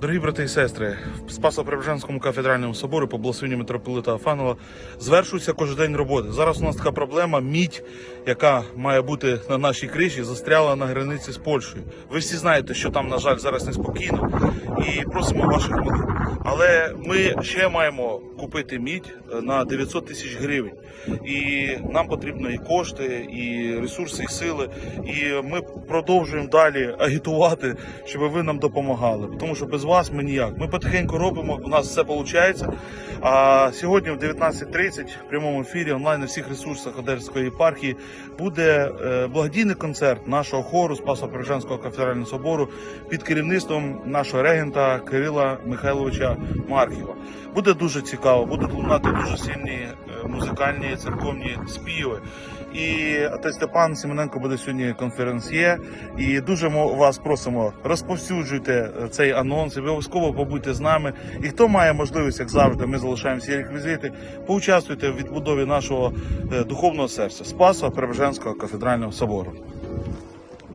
Дорогі брати і сестри, в Спасо-Преображенському кафедральному соборі по благословенню митрополита Афанова звершується кожен день роботи. Зараз у нас така проблема мідь, яка має бути на нашій криші, застряла на границі з Польщею. Ви всі знаєте, що там, на жаль, зараз неспокійно, і просимо ваших молитв. Але ми ще маємо купити мідь е, на 900 тисяч гривень. І нам потрібно і кошти, і ресурси, і сили. І ми продовжуємо далі агітувати, щоб ви нам допомагали. Тому що без вас ми ніяк. Ми потихеньку робимо, у нас все виходить. А сьогодні в 19.30 в прямому ефірі онлайн на всіх ресурсах Одеської єпархії буде е, благодійний концерт нашого хору Спасо Преображенського кафедрального собору під керівництвом нашого регента Кирила Михайловича Марківа. Буде дуже цікаво, будуть лунати дуже сильні музикальні церковні співи. І отець Степан Семененко буде сьогодні конференціє. І дуже вас просимо, розповсюджуйте е, цей анонс, обов'язково побудьте з нами. І хто має можливість, як завжди, ми залишаємо всі реквізити, поучаствуйте в відбудові нашого е, духовного серця Спаса Преображенського кафедрального собору.